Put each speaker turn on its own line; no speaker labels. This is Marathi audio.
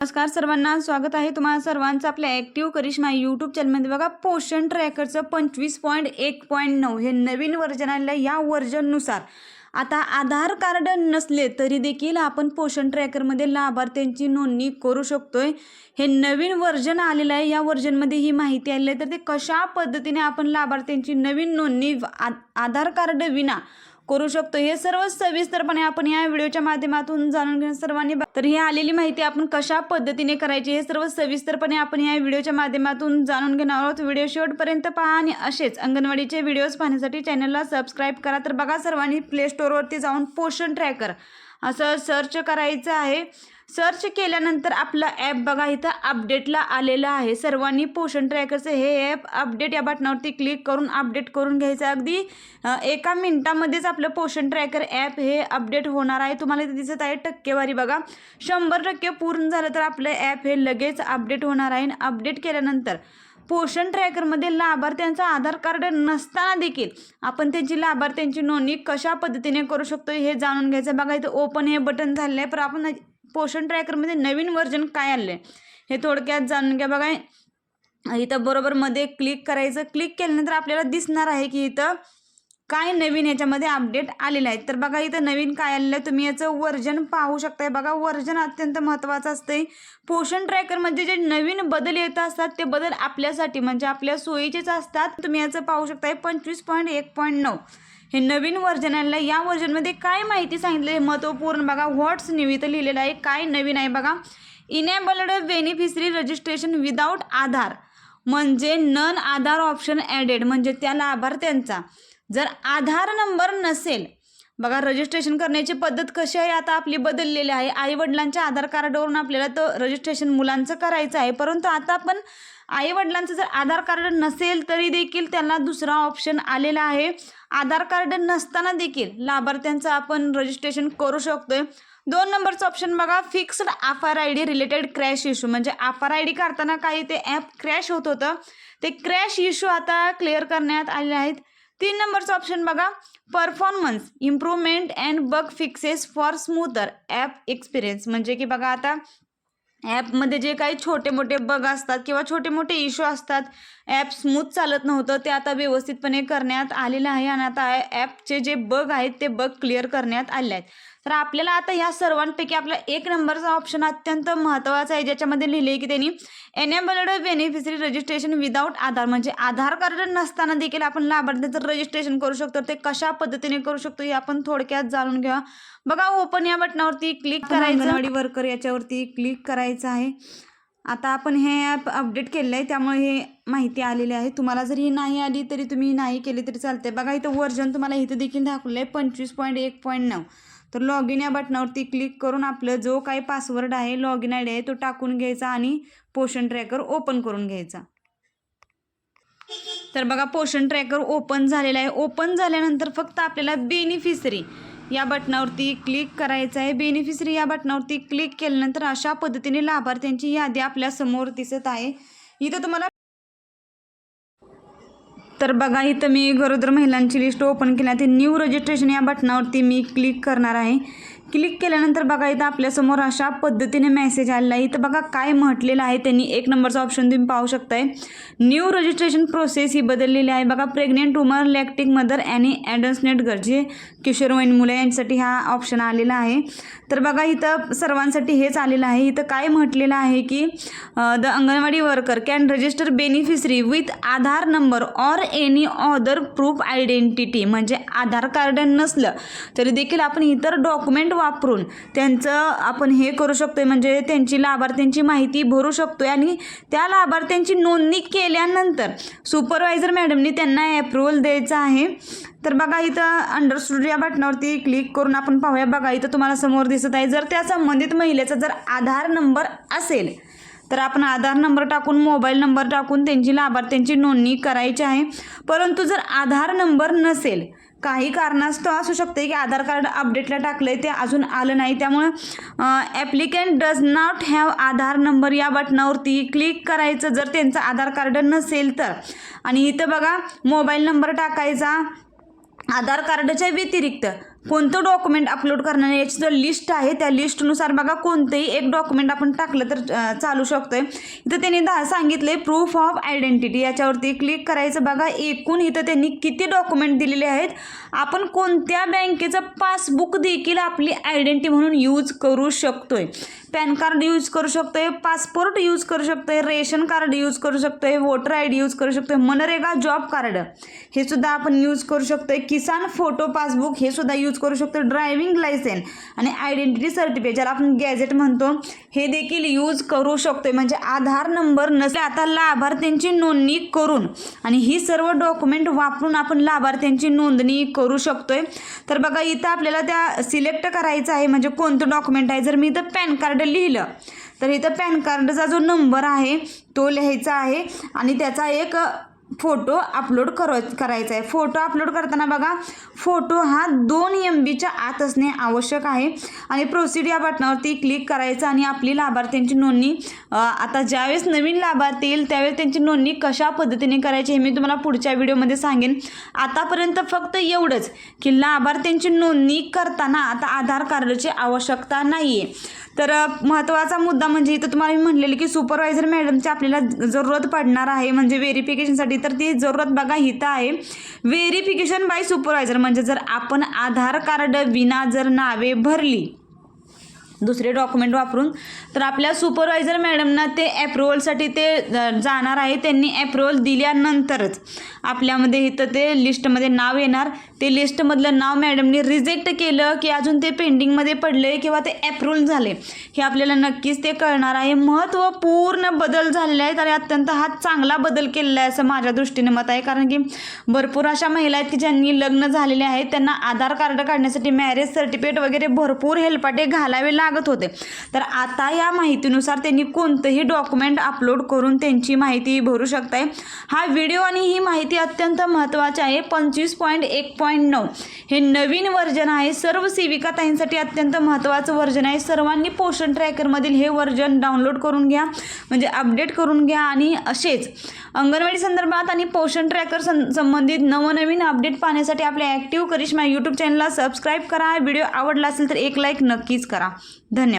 नमस्कार सर्वांना स्वागत आहे तुम्हाला सर्वांचं आपल्या ॲक्टिव्ह करिश्मा यूट्यूब चॅनलमध्ये बघा पोषण ट्रॅकरचं पंचवीस पॉईंट एक पॉईंट नऊ हे नवीन वर्जन आलेलं आहे या वर्जननुसार आता आधार कार्ड नसले तरी देखील आपण पोषण ट्रॅकरमध्ये लाभार्थ्यांची नोंदणी करू शकतोय. हे नवीन वर्जन आलेलं आहे. या वर्जनमध्ये ही माहिती आलेली आहे. तर ते कशा पद्धतीने आपण लाभार्थ्यांची नवीन नोंदणी आ- आधार कार्ड विना करू शकतो. हे सर्व सविस्तरपणे आपण या व्हिडिओच्या माध्यमातून जाणून घेणं सर्वांनी. तर ही आलेली माहिती आपण कशा पद्धतीने करायची हे सर्व सविस्तरपणे आपण या व्हिडिओच्या माध्यमातून जाणून घेणार आहोत. व्हिडिओ शेवटपर्यंत पहा आणि असेच अंगणवाडीचे व्हिडिओज पाहण्यासाठी चॅनलला सबस्क्राईब करा. तर बघा सर्वांनी प्ले स्टोअरवरती जाऊन पोषण ट्रॅकर असं सर्च करायचं आहे. सर्च केल्यानंतर आपलं ॲप बघा इथं अपडेटला आलेलं आहे. सर्वांनी पोषण ट्रॅकरचं हे ॲप अपडेट या बटनावरती क्लिक करून अपडेट करून घ्यायचं. अगदी एका मिनटामध्येच आपलं पोषण ट्रॅकर ॲप हे अपडेट होणार आहे. तुम्हाला इथे दिसत आहे टक्केवारी बघा. शंभर टक्के पूर्ण झालं तर आपलं ॲप हे लगेच अपडेट होणार आहे. अपडेट केल्यानंतर पोषण ट्रॅकरमध्ये लाभार्थ्यांचा आधार कार्ड नसताना देखील आपण त्यांची लाभार्थ्यांची नोंदणी कशा पद्धतीने करू शकतो हे जाणून घ्यायचं. बघा इथं ओपन हे बटन झालेलं आहे. पण आपण पोषण ट्रॅकरमध्ये नवीन व्हर्जन काय आलं आहे हे थोडक्यात जाणून घ्या. बघा इथं बरोबर मध्ये क्लिक करायचं. क्लिक केल्यानंतर आपल्याला दिसणार आहे की इथं काय नवीन याच्यामध्ये अपडेट आलेलं आहे? तर बघा इथं नवीन काय आलेलं आहे? तुम्ही याचं वर्जन पाहू शकताय. बघा वर्जन अत्यंत महत्त्वाचं असतंय. पोषण ट्रॅकरमध्ये म्हणजे जे नवीन बदल येत असतात ते बदल आपल्यासाठी म्हणजे आपल्या सोयीचेच असतात. तुम्ही याचं पाहू शकताय पंचवीस पॉईंट एक पॉईंट नऊ. हे नवीन वर्जन आलेलं आहे. या वर्जनमध्ये काय माहिती सांगितली महत्त्वपूर्ण बघा व्हॉट्स न्यू इथं लिहिलेलं आहे. काय नवीन आहे बघा? Enabled beneficiary registration without Aadhaar म्हणजे नन आधार ऑप्शन ॲडेड म्हणजे त्या लाभार्थ्यांचा. जर आधार नंबर नसेल बघा रजिस्ट्रेशन करण्याची पद्धत कशी आहे आता आपली बदललेली आहे. आईवडिलांच्या आधार कार्डवरून आपल्याला तर रजिस्ट्रेशन मुलांचं करायचं आहे. परंतु आता आपण आईवडिलांचं जर आधार कार्ड नसेल तरी देखील त्यांना दुसरा ऑप्शन आलेला आहे. आधार कार्ड नसताना देखील लाभार्थ्यांचं आपण रजिस्ट्रेशन करू शकतोय. दोन नंबरचं ऑप्शन बघा fixed APAAR I D related crash issue म्हणजे आफार आय डी काढताना काही ते ॲप क्रॅश होत होतं. ते क्रॅश इश्यू आता क्लिअर करण्यात आले आहेत. तीन नंबरचं ऑप्शन बघा performance improvement and bug fixes for smoother app experience म्हणजे की बघा आता ॲपमध्ये जे काही छोटे मोठे बग असतात किंवा छोटे मोठे इश्यू असतात ॲप स्मूथ चालत नव्हतं ते आता व्यवस्थितपणे करण्यात आलेलं आहे. आणि आता ॲपचे जे बग आहेत ते बग क्लिअर करण्यात आले आहेत. तर आपल्याला आता ह्या सर्वांपैकी आपला एक नंबरचा ऑप्शन अत्यंत महत्त्वाचा आहे ज्याच्यामध्ये लिहिले की त्यांनी enabled beneficiary registration without Aadhaar म्हणजे आधार कार्ड नसताना देखील आपण लाभार्थ्याचं रजिस्ट्रेशन करू शकतो. ते कशा पद्धतीने करू शकतो हे आपण थोडक्यात जाणून घ्या. बघा ओपन या बटनावरती क्लिक करायचं. वर्कर याच्यावरती क्लिक करायचं आहे. आता आपण हे ॲप अपडेट केलेलं आहे त्यामुळे हे माहिती आलेली आहे. तुम्हाला जर ही नाही आली तरी तुम्ही नाही केली तरी चालते बघा इथं वर्जन तुम्हाला इथं देखील दाखवलं आहे पंचवीस पॉईंट एक पॉईंट नऊ. तर लॉग इन या बटनावरती क्लिक करून आपलं जो काही पासवर्ड आहे लॉग इन आय डी आहे तो टाकून घ्यायचा आणि पोषण ट्रॅकर ओपन करून घ्यायचा. तर बघा पोषण ट्रॅकर ओपन झालेला आहे. ओपन झाल्यानंतर फक्त आपल्याला बेनिफिशरी या बटनावरती क्लिक करायचं आहे. बेनिफिशरी या बटनावरती क्लिक केल्यानंतर अशा पद्धतीने लाभार्थ्यांची यादी आपल्यासमोर दिसत आहे. इथं तुम्हाला तर बघा इथं मी गरोदर महिलांची लिस्ट ओपन केली आहे. ते न्यू रजिस्ट्रेशन या बटनावरती मी क्लिक करणार आहे. क्लिक केल्यानंतर बघा इथं आपल्यासमोर अशा पद्धतीने मेसेज आलेला आहे. इथं बघा काय म्हटलेलं आहे त्यांनी. एक नंबरचा ऑप्शन तुम्ही पाहू शकताय. न्यू रजिस्ट्रेशन प्रोसेस ही बदललेली आहे. बघा प्रेग्नेंट वुमर लॅक्टिक मदर आणि ॲडन्सनेट घर जे किशोरवयीन मुलं यांच्यासाठी हा ऑप्शन आलेला आहे. तर बघा इथं सर्वांसाठी हेच आलेलं आहे. इथं काय म्हटलेलं आहे की the anganwadi worker can register beneficiary with Aadhaar number or any other proof identity म्हणजे आधार कार्ड नसलं तरी देखील आपण इतर डॉक्युमेंट वापरून त्यांचं आपण हे करू शकतो आहे म्हणजे त्यांची लाभार्थ्यांची माहिती भरू शकतो आहे आणि त्या लाभार्थ्यांची नोंदणी केल्यानंतर सुपरवायझर मॅडमनी त्यांना ॲप्रुवल द्यायचं आहे. तर बघा इथं अंडरस्टूड या बटनावरती क्लिक करून आपण पाहूया. बघा इथं तुम्हाला समोर दिसत आहे. जर त्या संबंधित महिलेचा जर आधार नंबर असेल तर आपण आधार नंबर टाकून मोबाईल नंबर टाकून त्यांची लाभार्थ्यांची नोंदणी करायची आहे. परंतु जर आधार नंबर नसेल काही कारणास्तव असू शकते की आधार कार्ड अपडेटला टाकलं आहे ते अजून आलं नाही. त्यामुळं applicant does not have Aadhaar number या बटनावरती क्लिक करायचं जर त्यांचं आधार कार्ड नसेल तर. आणि इथं बघा मोबाईल नंबर टाकायचा. आधार कार्डच्या व्यतिरिक्त कोणतं डॉक्युमेंट अपलोड करणार याची जो लिस्ट आहे त्या लिस्टनुसार बघा कोणतंही एक डॉक्युमेंट आपण टाकलं तर चालू शकतो आहे इथं त्यांनी दहा सांगितले प्रूफ ऑफ आयडेंटिटी याच्यावरती क्लिक करायचं बघा. एकूण इथं त्यांनी किती डॉक्युमेंट दिलेले आहेत? आपण कोणत्या बँकेचं पासबुक देखील आपली आयडेंटिटी म्हणून यूज करू शकतोय? पॅन कार्ड यूज करू शकतो आहे पासपोर्ट यूज करू शकतो आहे रेशन कार्ड यूज करू शकतो आहे वोटर आय डी यूज करू शकतोय मनरेगा जॉब कार्ड हे सुद्धा आपण यूज करू शकतो आहे किसान फोटो पासबुक हे सुद्धा यूज करू शकतो ड्रायव्हिंग लायसन आणि आयडेंटिटी सर्टिफिकेट ज्याला आपण गॅजेट म्हणतो हे देखील यूज करू शकतोय. म्हणजे आधार नंबर नसले आता लाभार्थ्यांची नोंदणी करून आणि ही सर्व डॉक्युमेंट वापरून आपण लाभार्थ्यांची नोंदणी करू शकतोय. तर बघा इथं आपल्याला त्या सिलेक्ट करायचं आहे. म्हणजे कोणतं डॉक्युमेंट आहे? जर मी इथं पॅन कार्ड लिहिलं तर इथं पॅन कार्डचा जो नंबर आहे तो लिहायचा आहे. आणि त्याचा एक फोटो अपलोड करो करायचा आहे फोटो अपलोड करताना बघा फोटो हा दोन एम बीच्या आत असणे आवश्यक आहे. आणि प्रोसीड या बटनावरती क्लिक करायचं आणि आपली लाभार्थ्यांची नोंदणी आता ज्यावेळेस नवीन लाभार्थी येईल त्यावेळेस त्यांची नोंदणी कशा पद्धतीने करायची हे मी तुम्हाला पुढच्या व्हिडिओमध्ये सांगेन. आतापर्यंत फक्त एवढंच की लाभार्थ्यांची नोंदणी करताना आता आधार कार्डची आवश्यकता नाही आहे तर महत्त्वाचा मुद्दा म्हणजे इथं तुम्हाला मी म्हणलेलं की सुपरवायझर मॅडमची आपल्याला जरूरत पडणार आहे. म्हणजे व्हेरिफिकेशनसाठी तर ती जरूरत बघा इथं आहे. व्हेरिफिकेशन बाय सुपरवायझर म्हणजे जर आपण आधार कार्ड विना जर नावे भरली दुसरे डॉक्युमेंट वापरून. तर आपल्या सुपरवायझर मॅडमना ते ॲप्रुव्हलसाठी ते जाणार आहे. त्यांनी ॲप्रुव्हल दिल्यानंतरच आपल्यामध्ये इथं ते लिस्टमध्ये नाव येणार. ते लिस्टमधलं नाव मॅडमने रिजेक्ट केलं की अजून ते पेंडिंगमध्ये पडले किंवा ते ॲप्रुव्हल झाले हे आपल्याला नक्कीच ते कळणार आहे. महत्त्वपूर्ण बदल झालेले आहेत आणि अत्यंत हा चांगला बदल केलेला आहे असं माझ्या दृष्टीने मत आहे. कारण की भरपूर अशा महिला आहेत की ज्यांनी लग्न झालेले आहेत. त्यांना आधार कार्ड काढण्यासाठी मॅरेज सर्टिफिकेट वगैरे भरपूर हेलपाटे घालावे मागत होते. तर आता या माहितीनुसार त्यांनी कोणतंही डॉक्युमेंट अपलोड करून त्यांची माहिती भरू शकताय. हा व्हिडिओ आणि ही माहिती अत्यंत महत्त्वाची आहे. पंचवीस पॉईंट एक पॉईंट नऊ. हे नवीन वर्जन आहे. सर्व सेविका ताईंसाठी अत्यंत महत्त्वाचं वर्जन आहे. सर्वांनी पोषण ट्रॅकरमधील हे वर्जन डाउनलोड करून घ्या. म्हणजे अपडेट करून घ्या आणि असेच. अंगणवाडी संदर्भात आणि पोषण ट्रॅकर सं संबंधित नवनवीन अपडेट पाहण्यासाठी आपल्या ॲक्टिव्ह करिश्मा यूट्यूब चॅनलला सबस्क्राईब करा. व्हिडिओ आवडला असेल तर एक लाईक नक्कीच करा. धन्यवाद